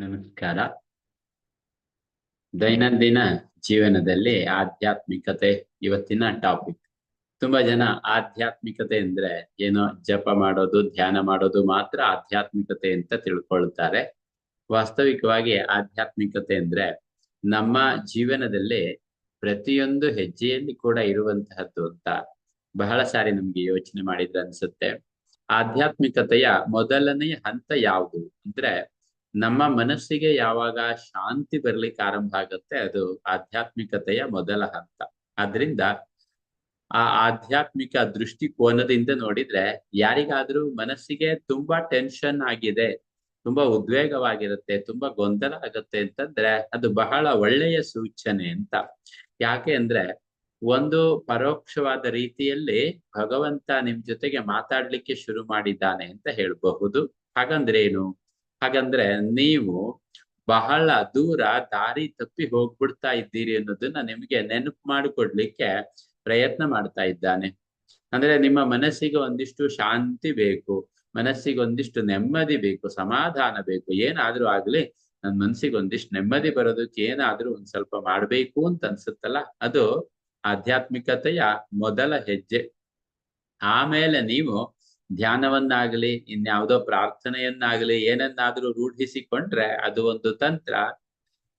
ನಮಸ್ಕಾರ. ದೈನಂದಿನ ಜೀವನದಲ್ಲಿ ಆಧ್ಯಾತ್ಮಿಕತೆ ಇವತ್ತಿನ ಟಾಪಿಕ್ ತುಂಬಾ ಜನ ಆಧ್ಯಾತ್ಮಿಕತೆ ಅಂದ್ರೆ ಏನೋ ಜಪ ಮಾಡೋದು, ಧ್ಯಾನ ಮಾಡೋದು ಮಾತ್ರ ಆಧ್ಯಾತ್ಮಿಕತೆ ಅಂತ ತಿಳ್ಕೊಳ್ತಾರೆ. ವಾಸ್ತವಿಕವಾಗಿ ಆಧ್ಯಾತ್ಮಿಕತೆ ಅಂದ್ರೆ ನಮ್ಮ ಜೀವನದಲ್ಲಿ ಪ್ರತಿಯೊಂದು ಹೆಜ್ಜೆಯಲ್ಲಿ ಕೂಡ ಇರುವಂತಹದ್ದು ಅಂತ ಬಹಳ ಸಾರಿ ನಮ್ಗೆ ಯೋಚನೆ ಮಾಡಿದ್ರೆ ಅನ್ಸುತ್ತೆ. ಆಧ್ಯಾತ್ಮಿಕತೆಯ ಮೊದಲನೆಯ ಹಂತ ಯಾವುದು ಅಂದ್ರೆ ನಮ್ಮ ಮನಸ್ಸಿಗೆ ಯಾವಾಗ ಶಾಂತಿ ಬರ್ಲಿಕ್ಕೆ ಆರಂಭ ಆಗುತ್ತೆ, ಅದು ಆಧ್ಯಾತ್ಮಿಕತೆಯ ಮೊದಲ ಹಂತ. ಆದ್ರಿಂದ ಆ ಆಧ್ಯಾತ್ಮಿಕ ದೃಷ್ಟಿಕೋನದಿಂದ ನೋಡಿದ್ರೆ ಯಾರಿಗಾದ್ರೂ ಮನಸ್ಸಿಗೆ ತುಂಬಾ ಟೆನ್ಷನ್ ಆಗಿದೆ, ತುಂಬಾ ಉದ್ವೇಗವಾಗಿರುತ್ತೆ, ತುಂಬಾ ಗೊಂದಲ ಆಗತ್ತೆ ಅಂತಂದ್ರೆ ಅದು ಬಹಳ ಒಳ್ಳೆಯ ಸೂಚನೆ ಅಂತ. ಯಾಕೆ ಅಂದ್ರೆ ಒಂದು ಪರೋಕ್ಷವಾದ ರೀತಿಯಲ್ಲಿ ಭಗವಂತ ನಿಮ್ ಜೊತೆಗೆ ಮಾತಾಡ್ಲಿಕ್ಕೆ ಶುರು ಮಾಡಿದ್ದಾನೆ ಅಂತ ಹೇಳ್ಬಹುದು. ಹಾಗಂದ್ರೆ ಏನು? ಹಾಗಂದ್ರೆ ನೀವು ಬಹಳ ದೂರ ದಾರಿ ತಪ್ಪಿ ಹೋಗ್ಬಿಡ್ತಾ ಇದ್ದೀರಿ ಅನ್ನೋದನ್ನ ನಿಮ್ಗೆ ನೆನಪು ಮಾಡಿಕೊಡ್ಲಿಕ್ಕೆ ಪ್ರಯತ್ನ ಮಾಡ್ತಾ ಇದ್ದಾನೆ. ಅಂದ್ರೆ ನಿಮ್ಮ ಮನಸ್ಸಿಗೆ ಒಂದಿಷ್ಟು ಶಾಂತಿ ಬೇಕು, ಮನಸ್ಸಿಗೆ ಒಂದಿಷ್ಟು ನೆಮ್ಮದಿ ಬೇಕು, ಸಮಾಧಾನ ಬೇಕು. ಏನಾದ್ರೂ ಆಗ್ಲಿ ನನ್ ಮನ್ಸಿಗೆ ಒಂದಿಷ್ಟು ನೆಮ್ಮದಿ ಬರೋದಕ್ಕೆ ಏನಾದ್ರೂ ಒಂದ್ ಸ್ವಲ್ಪ ಮಾಡ್ಬೇಕು ಅಂತ ಅನ್ಸುತ್ತಲ್ಲ? ಅದು ಆಧ್ಯಾತ್ಮಿಕತೆಯ ಮೊದಲ ಹೆಜ್ಜೆ. ಆಮೇಲೆ ನೀವು ಧ್ಯಾನವನ್ನಾಗ್ಲಿ, ಇನ್ಯಾವುದೋ ಪ್ರಾರ್ಥನೆಯನ್ನಾಗಲಿ, ಏನನ್ನಾದ್ರೂ ರೂಢಿಸಿಕೊಂಡ್ರೆ ಅದು ಒಂದು ತಂತ್ರ.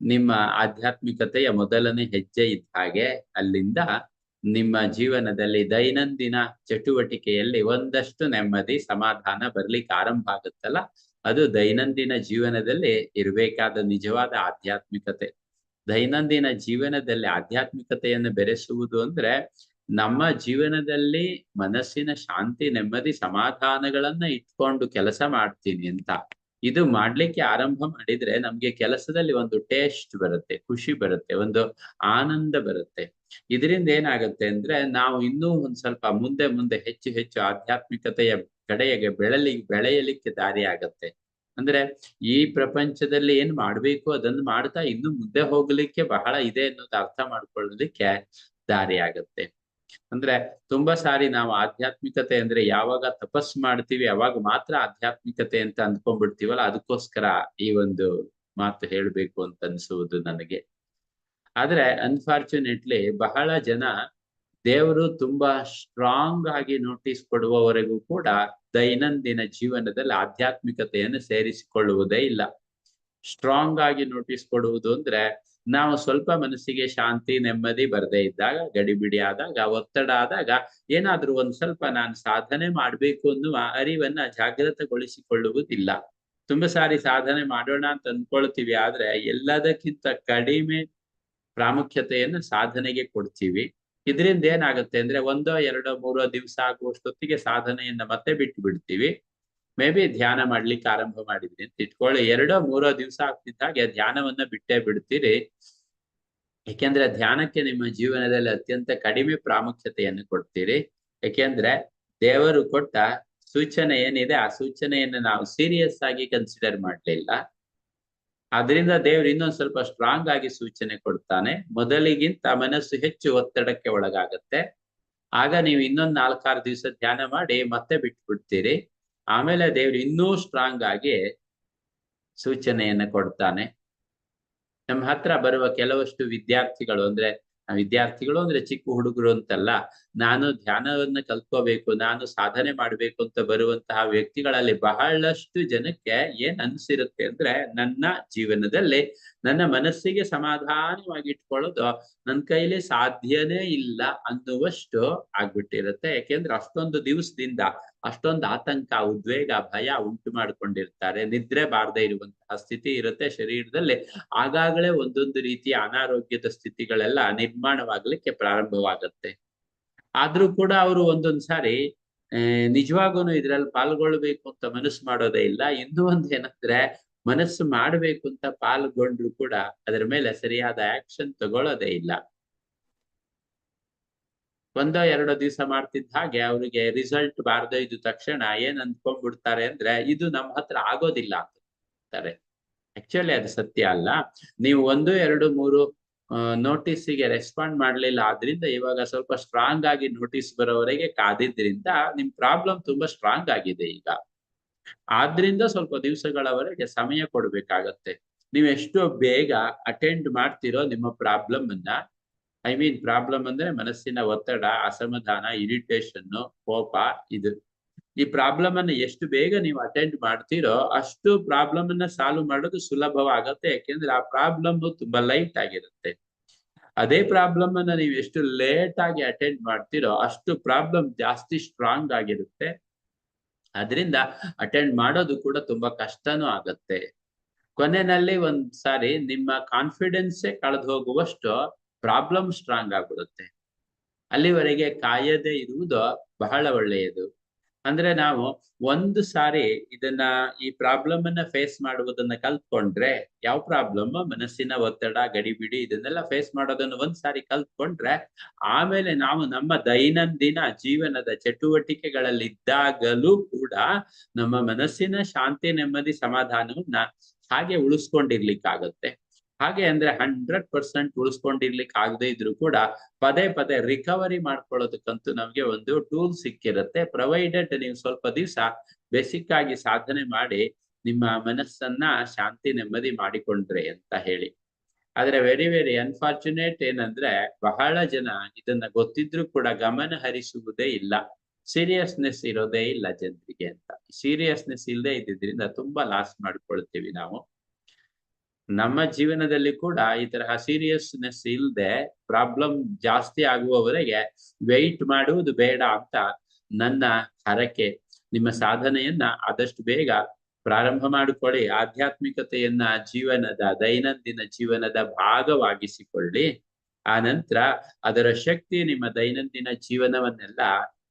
ನಿಮ್ಮ ಆಧ್ಯಾತ್ಮಿಕತೆಯ ಮೊದಲನೇ ಹೆಜ್ಜೆ ಇದ್ದ ಹಾಗೆ ಅಲ್ಲಿಂದ ನಿಮ್ಮ ಜೀವನದಲ್ಲಿ ದೈನಂದಿನ ಚಟುವಟಿಕೆಯಲ್ಲಿ ಒಂದಷ್ಟು ನೆಮ್ಮದಿ, ಸಮಾಧಾನ ಬರ್ಲಿಕ್ಕೆ ಆರಂಭ ಆಗುತ್ತಲ್ಲ? ಅದು ದೈನಂದಿನ ಜೀವನದಲ್ಲಿ ಇರಬೇಕಾದ ನಿಜವಾದ ಆಧ್ಯಾತ್ಮಿಕತೆ. ದೈನಂದಿನ ಜೀವನದಲ್ಲಿ ಆಧ್ಯಾತ್ಮಿಕತೆಯನ್ನು ಬೆರೆಸುವುದು ಅಂದ್ರೆ ನಮ್ಮ ಜೀವನದಲ್ಲಿ ಮನಸ್ಸಿನ ಶಾಂತಿ, ನೆಮ್ಮದಿ, ಸಮಾಧಾನಗಳನ್ನ ಇಟ್ಕೊಂಡು ಕೆಲಸ ಮಾಡ್ತೀನಿ ಅಂತ. ಇದು ಮಾಡ್ಲಿಕ್ಕೆ ಆರಂಭ ಮಾಡಿದ್ರೆ ನಮ್ಗೆ ಕೆಲಸದಲ್ಲಿ ಒಂದು ಟೇಸ್ಟ್ ಬರುತ್ತೆ, ಖುಷಿ ಬರುತ್ತೆ, ಒಂದು ಆನಂದ ಬರುತ್ತೆ. ಇದರಿಂದ ಏನಾಗುತ್ತೆ ಅಂದ್ರೆ ನಾವು ಇನ್ನೂ ಒಂದ್ ಸ್ವಲ್ಪ ಮುಂದೆ ಮುಂದೆ ಹೆಚ್ಚು ಹೆಚ್ಚು ಆಧ್ಯಾತ್ಮಿಕತೆಯ ಕಡೆಗೆ ಬೆಳಲಿ, ಬೆಳೆಯಲಿಕ್ಕೆ ದಾರಿ ಆಗತ್ತೆ. ಅಂದ್ರೆ ಈ ಪ್ರಪಂಚದಲ್ಲಿ ಏನ್ ಮಾಡ್ಬೇಕು ಅದನ್ನ ಮಾಡ್ತಾ ಇನ್ನು ಮುಂದೆ ಹೋಗ್ಲಿಕ್ಕೆ ಬಹಳ ಇದೆ ಅನ್ನೋದು ಅರ್ಥ ಮಾಡ್ಕೊಳ್ಳಲಿಕ್ಕೆ ದಾರಿ ಆಗತ್ತೆ. ಅಂದ್ರೆ ತುಂಬಾ ಸಾರಿ ನಾವು ಆಧ್ಯಾತ್ಮಿಕತೆ ಅಂದ್ರೆ ಯಾವಾಗ ತಪಸ್ ಮಾಡ್ತೀವಿ ಅವಾಗ ಮಾತ್ರ ಆಧ್ಯಾತ್ಮಿಕತೆ ಅಂತ ಅಂದ್ಕೊಂಡ್ಬಿಡ್ತೀವಲ್ಲ, ಅದಕ್ಕೋಸ್ಕರ ಈ ಒಂದು ಮಾತು ಹೇಳ್ಬೇಕು ಅಂತ ಅನ್ಸುವುದು ನನಗೆ. ಆದ್ರೆ ಅನ್ಫಾರ್ಚುನೇಟ್ಲಿ ಬಹಳ ಜನ ದೇವರು ತುಂಬಾ ಸ್ಟ್ರಾಂಗ್ ಆಗಿ ನೋಟಿಸ್ ಕೊಡುವವರೆಗೂ ಕೂಡ ದೈನಂದಿನ ಜೀವನದಲ್ಲಿ ಆಧ್ಯಾತ್ಮಿಕತೆಯನ್ನು ಸೇರಿಸಿಕೊಳ್ಳುವುದೇ ಇಲ್ಲ. ಸ್ಟ್ರಾಂಗ್ ಆಗಿ ನೋಟಿಸ್ ಕೊಡುವುದು ಅಂದ್ರೆ ನಾವು ಸ್ವಲ್ಪ ಮನಸ್ಸಿಗೆ ಶಾಂತಿ, ನೆಮ್ಮದಿ ಬರದೇ ಇದ್ದಾಗ, ಗಡಿಬಿಡಿ ಆದಾಗ, ಒತ್ತಡ ಆದಾಗ ಏನಾದ್ರೂ ಒಂದ್ ಸ್ವಲ್ಪ ನಾನು ಸಾಧನೆ ಮಾಡ್ಬೇಕು ಅನ್ನುವ ಅರಿವನ್ನ ಜಾಗೃತಗೊಳಿಸಿಕೊಳ್ಳುವುದಿಲ್ಲ ತುಂಬಾ ಸಾರಿ ಸಾಧನೆ ಮಾಡೋಣ ಅಂತ ಅಂದ್ಕೊಳ್ತೀವಿ ಆದ್ರೆ ಎಲ್ಲದಕ್ಕಿಂತ ಕಡಿಮೆ ಪ್ರಾಮುಖ್ಯತೆಯನ್ನು ಸಾಧನೆಗೆ ಕೊಡ್ತೀವಿ. ಇದರಿಂದ ಏನಾಗುತ್ತೆ ಅಂದ್ರೆ ಒಂದೋ, ಎರಡೋ, ಮೂರೋ ದಿವಸ ಆಗುವಷ್ಟೊತ್ತಿಗೆ ಸಾಧನೆಯನ್ನ ಮತ್ತೆ ಬಿಟ್ಟು ಬಿಡ್ತೀವಿ ಮೇ ಬಿ ಧ್ಯಾನ ಮಾಡ್ಲಿಕ್ಕೆ ಆರಂಭ ಮಾಡಿದ್ರಿ ಅಂತ ಇಟ್ಕೊಳ್ಳಿ. ಎರಡೋ ಮೂರೋ ದಿವಸ ಆಗ್ತಿದ್ದಾಗ ಧ್ಯಾನವನ್ನ ಬಿಟ್ಟೇ ಬಿಡ್ತೀರಿ. ಯಾಕೆಂದ್ರೆ ಧ್ಯಾನಕ್ಕೆ ನಿಮ್ಮ ಜೀವನದಲ್ಲಿ ಅತ್ಯಂತ ಕಡಿಮೆ ಪ್ರಾಮುಖ್ಯತೆಯನ್ನು ಕೊಡ್ತೀರಿ. ಯಾಕೆಂದ್ರೆ ದೇವರು ಕೊಟ್ಟ ಸೂಚನೆ ಏನಿದೆ, ಆ ಸೂಚನೆಯನ್ನು ನಾವು ಸೀರಿಯಸ್ ಆಗಿ ಕನ್ಸಿಡರ್ ಮಾಡ್ಲಿಲ್ಲ ಅದರಿಂದ ದೇವ್ರು ಇನ್ನೊಂದು ಸ್ವಲ್ಪ ಸ್ಟ್ರಾಂಗ್ ಆಗಿ ಸೂಚನೆ ಕೊಡ್ತಾನೆ. ಮೊದಲಿಗಿಂತ ಮನಸ್ಸು ಹೆಚ್ಚು ಒತ್ತಡಕ್ಕೆ ಒಳಗಾಗತ್ತೆ. ಆಗ ನೀವು ಇನ್ನೊಂದ್ ನಾಲ್ಕಾರು ದಿವಸ ಧ್ಯಾನ ಮಾಡಿ ಮತ್ತೆ ಬಿಟ್ಬಿಡ್ತೀರಿ. ಆಮೇಲೆ ದೇವ್ರು ಇನ್ನೂ ಸ್ಟ್ರಾಂಗ್ ಆಗಿ ಸೂಚನೆಯನ್ನ ಕೊಡ್ತಾನೆ. ನಮ್ಮ ಹತ್ರ ಬರುವ ಕೆಲವಷ್ಟು ವಿದ್ಯಾರ್ಥಿಗಳು ಅಂದ್ರೆ ವಿದ್ಯಾರ್ಥಿಗಳು ಅಂದ್ರೆ ಚಿಕ್ಕ ಹುಡುಗರು ಅಂತಲ್ಲ ನಾನು ಧ್ಯಾನವನ್ನ ಕಲ್ತ್ಕೋಬೇಕು, ನಾನು ಸಾಧನೆ ಮಾಡ್ಬೇಕು ಅಂತ ಬರುವಂತಹ ವ್ಯಕ್ತಿಗಳಲ್ಲಿ ಬಹಳಷ್ಟು ಜನಕ್ಕೆ ಏನ್ ಅನ್ಸಿರುತ್ತೆ ಅಂದ್ರೆ ನನ್ನ ಜೀವನದಲ್ಲಿ ನನ್ನ ಮನಸ್ಸಿಗೆ ಸಮಾಧಾನವಾಗಿ ಇಟ್ಕೊಳ್ಳೋದು ನನ್ನ ಕೈಲಿ ಸಾಧ್ಯನೇ ಇಲ್ಲ ಅನ್ನುವಷ್ಟು ಆಗ್ಬಿಟ್ಟಿರುತ್ತೆ. ಯಾಕೆಂದ್ರೆ ಅಷ್ಟೊಂದು ದಿವಸದಿಂದ ಅಷ್ಟೊಂದು ಆತಂಕ, ಉದ್ವೇಗ, ಭಯ ಉಂಟು ಮಾಡ್ಕೊಂಡಿರ್ತಾರೆ. ನಿದ್ರೆ ಬಾರದೇ ಇರುವಂತಹ ಸ್ಥಿತಿ ಇರುತ್ತೆ ಶರೀರದಲ್ಲಿ. ಆಗಾಗಲೇ ಒಂದೊಂದು ರೀತಿಯ ಅನಾರೋಗ್ಯದ ಸ್ಥಿತಿಗಳೆಲ್ಲ ನಿರ್ಮಾಣವಾಗಲಿಕ್ಕೆ ಪ್ರಾರಂಭವಾಗತ್ತೆ. ಆದ್ರೂ ಕೂಡ ಅವರು ಒಂದೊಂದ್ ಸಾರಿ ನಿಜವಾಗೂ ಇದ್ರಲ್ಲಿ ಪಾಲ್ಗೊಳ್ಬೇಕು ಅಂತ ಮನಸ್ಸು ಮಾಡೋದೇ ಇಲ್ಲ. ಇನ್ನೂ ಒಂದ್ ಏನಂದ್ರೆ, ಮನಸ್ಸು ಮಾಡ್ಬೇಕು ಅಂತ ಪಾಲ್ಗೊಂಡ್ರು ಕೂಡ ಅದರ ಮೇಲೆ ಸರಿಯಾದ ಆಕ್ಷನ್ ತಗೊಳ್ಳೋದೇ ಇಲ್ಲ. ಒಂದೋ ಎರಡೋ ದಿವಸ ಮಾಡ್ತಿದ್ದ ಹಾಗೆ ಅವರಿಗೆ ರಿಸಲ್ಟ್ ಬಾರ್ದೇ ಇದ್ದು ತಕ್ಷಣ ಏನ್ ಅಂದ್ಕೊಂಡ್ಬಿಡ್ತಾರೆ ಅಂದ್ರೆ, ಇದು ನಮ್ಮ ಹತ್ರ ಆಗೋದಿಲ್ಲ ಅಂತಾರೆ. ಆಕ್ಚುಲಿ ಅದು ಸತ್ಯ ಅಲ್ಲ. ನೀವು ಒಂದು, ಎರಡು, ಮೂರು ನೋಟಿಸ್ಗೆ ರೆಸ್ಪಾಂಡ್ ಮಾಡ್ಲಿಲ್ಲ. ಆದ್ರಿಂದ ಇವಾಗ ಸ್ವಲ್ಪ ಸ್ಟ್ರಾಂಗ್ ಆಗಿ ನೋಟಿಸ್ ಬರೋವರೆಗೆ ಕಾದಿದ್ರಿಂದ ನಿಮ್ ಪ್ರಾಬ್ಲಮ್ ತುಂಬಾ ಸ್ಟ್ರಾಂಗ್ ಆಗಿದೆ ಈಗ. ಆದ್ರಿಂದ ಸ್ವಲ್ಪ ದಿವಸಗಳವರೆಗೆ ಸಮಯ ಕೊಡ್ಬೇಕಾಗತ್ತೆ. ನೀವು ಎಷ್ಟು ಬೇಗ ಅಟೆಂಡ್ ಮಾಡ್ತಿರೋ ನಿಮ್ಮ ಪ್ರಾಬ್ಲಮ್ ಅನ್ನ ಐ ಮೀನ್ ಪ್ರಾಬ್ಲಮ್ ಅಂದ್ರೆ ಮನಸ್ಸಿನ ಒತ್ತಡ, ಅಸಮಾಧಾನ ಇರಿಟೇಷನ್ ಕೋಪ, ಇದು. ಈ ಪ್ರಾಬ್ಲಮ್ ಅನ್ನ ಎಷ್ಟು ಬೇಗ ನೀವು ಅಟೆಂಡ್ ಮಾಡ್ತೀರೋ ಅಷ್ಟು ಪ್ರಾಬ್ಲಮ್ ಅನ್ನ ಸಾಲ್ವ್ ಮಾಡೋದು ಸುಲಭವಾಗತ್ತೆ ಯಾಕೆಂದ್ರೆ ಆ ಪ್ರಾಬ್ಲಮ್ ತುಂಬಾ ಲೈಟ್ ಆಗಿರುತ್ತೆ. ಅದೇ ಪ್ರಾಬ್ಲಮ್ ಅನ್ನ ನೀವು ಎಷ್ಟು ಲೇಟ್ ಆಗಿ ಅಟೆಂಡ್ ಮಾಡ್ತೀರೋ ಅಷ್ಟು ಪ್ರಾಬ್ಲಮ್ ಜಾಸ್ತಿ ಸ್ಟ್ರಾಂಗ್ ಆಗಿರುತ್ತೆ. ಅದರಿಂದ ಅಟೆಂಡ್ ಮಾಡೋದು ಕೂಡ ತುಂಬಾ ಕಷ್ಟನೂ ಆಗತ್ತೆ. ಕೊನೆಯಲ್ಲಿ ಒಂದ್ ಸಾರಿ ನಿಮ್ಮ ಕಾನ್ಫಿಡೆನ್ಸೇ ಕಳೆದು ಹೋಗುವಷ್ಟು ಪ್ರಾಬ್ಲಮ್ ಸ್ಟ್ರಾಂಗ್ ಆಗ್ಬಿಡುತ್ತೆ. ಅಲ್ಲಿವರೆಗೆ ಕಾಯದೇ ಇರುವುದು ಬಹಳ ಒಳ್ಳೆಯದು. ಅಂದ್ರೆ ನಾವು ಒಂದು ಸಾರಿ ಇದನ್ನ ಈ ಪ್ರಾಬ್ಲಮ್ ಅನ್ನ ಫೇಸ್ ಮಾಡುವುದನ್ನ ಕಲ್ತ್ಕೊಂಡ್ರೆ ಯಾವ ಪ್ರಾಬ್ಲಮ್ ಮನಸ್ಸಿನ ಒತ್ತಡ, ಗಡಿಬಿಡಿ ಇದನ್ನೆಲ್ಲ ಫೇಸ್ ಮಾಡೋದನ್ನ ಒಂದ್ ಸಾರಿ ಕಲ್ತ್ಕೊಂಡ್ರೆ ಆಮೇಲೆ ನಾವು ನಮ್ಮ ದೈನಂದಿನ ಜೀವನದ ಚಟುವಟಿಕೆಗಳಲ್ಲಿ ಇದ್ದಾಗಲೂ ಕೂಡ ನಮ್ಮ ಮನಸ್ಸಿನ ಶಾಂತಿ, ನೆಮ್ಮದಿ, ಸಮಾಧಾನವನ್ನ ಹಾಗೆ ಉಳಿಸ್ಕೊಂಡಿರ್ಲಿಕ್ಕಾಗತ್ತೆ. ಹಾಗೆ ಅಂದ್ರೆ ಹಂಡ್ರೆಡ್ ಪರ್ಸೆಂಟ್ ಉಳಿಸ್ಕೊಂಡಿರ್ಲಿಕ್ಕೆ ಆಗದೆ ಇದ್ರು ಕೂಡ ಪದೇ ಪದೇ ರಿಕವರಿ ಮಾಡ್ಕೊಳ್ಳೋದಕ್ಕಂತೂ ನಮ್ಗೆ ಒಂದು ಟೂಲ್ ಸಿಕ್ಕಿರುತ್ತೆ. ಪ್ರೊವೈಡೆಡ್ ನೀವು ಸ್ವಲ್ಪ ದಿವಸ ಬೇಸಿಕ್ ಆಗಿ ಸಾಧನೆ ಮಾಡಿ ನಿಮ್ಮ ಮನಸ್ಸನ್ನ ಶಾಂತಿ, ನೆಮ್ಮದಿ ಮಾಡಿಕೊಂಡ್ರೆ ಅಂತ ಹೇಳಿ. ಆದ್ರೆ ವೆರಿ ವೆರಿ ಅನ್ಫಾರ್ಚುನೇಟ್ ಏನಂದ್ರೆ ಬಹಳ ಜನ ಇದನ್ನ ಗೊತ್ತಿದ್ರು ಕೂಡ ಗಮನ ಹರಿಸುವುದೇ ಇಲ್ಲ. ಸೀರಿಯಸ್ನೆಸ್ ಇರೋದೇ ಇಲ್ಲ ಜನರಿಗೆ ಅಂತ. ಸೀರಿಯಸ್ನೆಸ್ ಇಲ್ಲದೆ ಇದ್ದಿದ್ರಿಂದ ತುಂಬಾ ಲಾಸ್ ಮಾಡ್ಕೊಳ್ತೀವಿ ನಾವು. ನಮ್ಮ ಜೀವನದಲ್ಲಿ ಕೂಡ ಈ ತರಹ ಸೀರಿಯಸ್ನೆಸ್ ಇಲ್ಲದೆ ಪ್ರಾಬ್ಲಮ್ ಜಾಸ್ತಿ ಆಗುವವರೆಗೆ ವೆಯ್ಟ್ ಮಾಡುವುದು ಬೇಡ ಅಂತ ನನ್ನ ಹರಕೆ. ನಿಮ್ಮ ಸಾಧನೆಯನ್ನ ಆದಷ್ಟು ಬೇಗ ಪ್ರಾರಂಭ ಮಾಡಿಕೊಳ್ಳಿ. ಆಧ್ಯಾತ್ಮಿಕತೆಯನ್ನ ಜೀವನದ, ದೈನಂದಿನ ಜೀವನದ ಭಾಗವಾಗಿಸಿಕೊಳ್ಳಿ. ಆ ನಂತರ ಅದರ ಶಕ್ತಿ ನಿಮ್ಮ ದೈನಂದಿನ ಜೀವನವನ್ನೆಲ್ಲ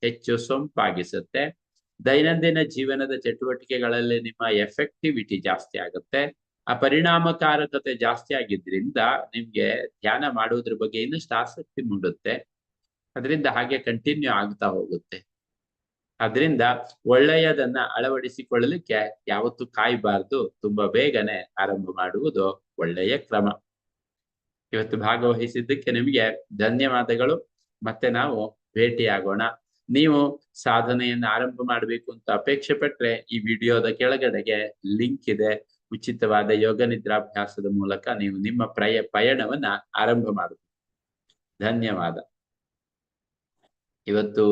ಹೆಚ್ಚು ಸೊಂಪಾಗಿಸುತ್ತೆ. ದೈನಂದಿನ ಜೀವನದ ಚಟುವಟಿಕೆಗಳಲ್ಲಿ ನಿಮ್ಮ ಎಫೆಕ್ಟಿವಿಟಿ ಜಾಸ್ತಿ ಆಗುತ್ತೆ. ಆ ಪರಿಣಾಮಕಾರಕತೆ ಜಾಸ್ತಿ ಆಗಿದ್ರಿಂದ ನಿಮ್ಗೆ ಧ್ಯಾನ ಮಾಡುವುದ್ರ ಬಗ್ಗೆ ಇನ್ನಷ್ಟು ಆಸಕ್ತಿ ಮೂಡುತ್ತೆ. ಅದರಿಂದ ಹಾಗೆ ಕಂಟಿನ್ಯೂ ಆಗ್ತಾ ಹೋಗುತ್ತೆ. ಅದರಿಂದ ಒಳ್ಳೆಯದನ್ನ ಅಳವಡಿಸಿಕೊಳ್ಳಲಿಕ್ಕೆ ಯಾವತ್ತು ಕಾಯಬಾರ್ದು. ತುಂಬಾ ಬೇಗನೆ ಆರಂಭ ಮಾಡುವುದು ಒಳ್ಳೆಯ ಕ್ರಮ. ಇವತ್ತು ಭಾಗವಹಿಸಿದ್ದಕ್ಕೆ ನಿಮಗೆ ಧನ್ಯವಾದಗಳು. ಮತ್ತೆ ನಾವು ಭೇಟಿಯಾಗೋಣ. ನೀವು ಸಾಧನೆಯನ್ನು ಆರಂಭ ಮಾಡಬೇಕು ಅಂತ ಅಪೇಕ್ಷೆ ಪಟ್ಟರೆ ಈ ವಿಡಿಯೋದ ಕೆಳಗಡೆಗೆ ಲಿಂಕ್ ಇದೆ. ಉಚಿತವಾದ ಯೋಗ ನಿದ್ರಾಭ್ಯಾಸದ ಮೂಲಕ ನೀವು ನಿಮ್ಮ ಪ್ರಯ ಪಯಣವನ್ನ ಆರಂಭ ಮಾಡಬಹುದು ಧನ್ಯವಾದ. ಇವತ್ತು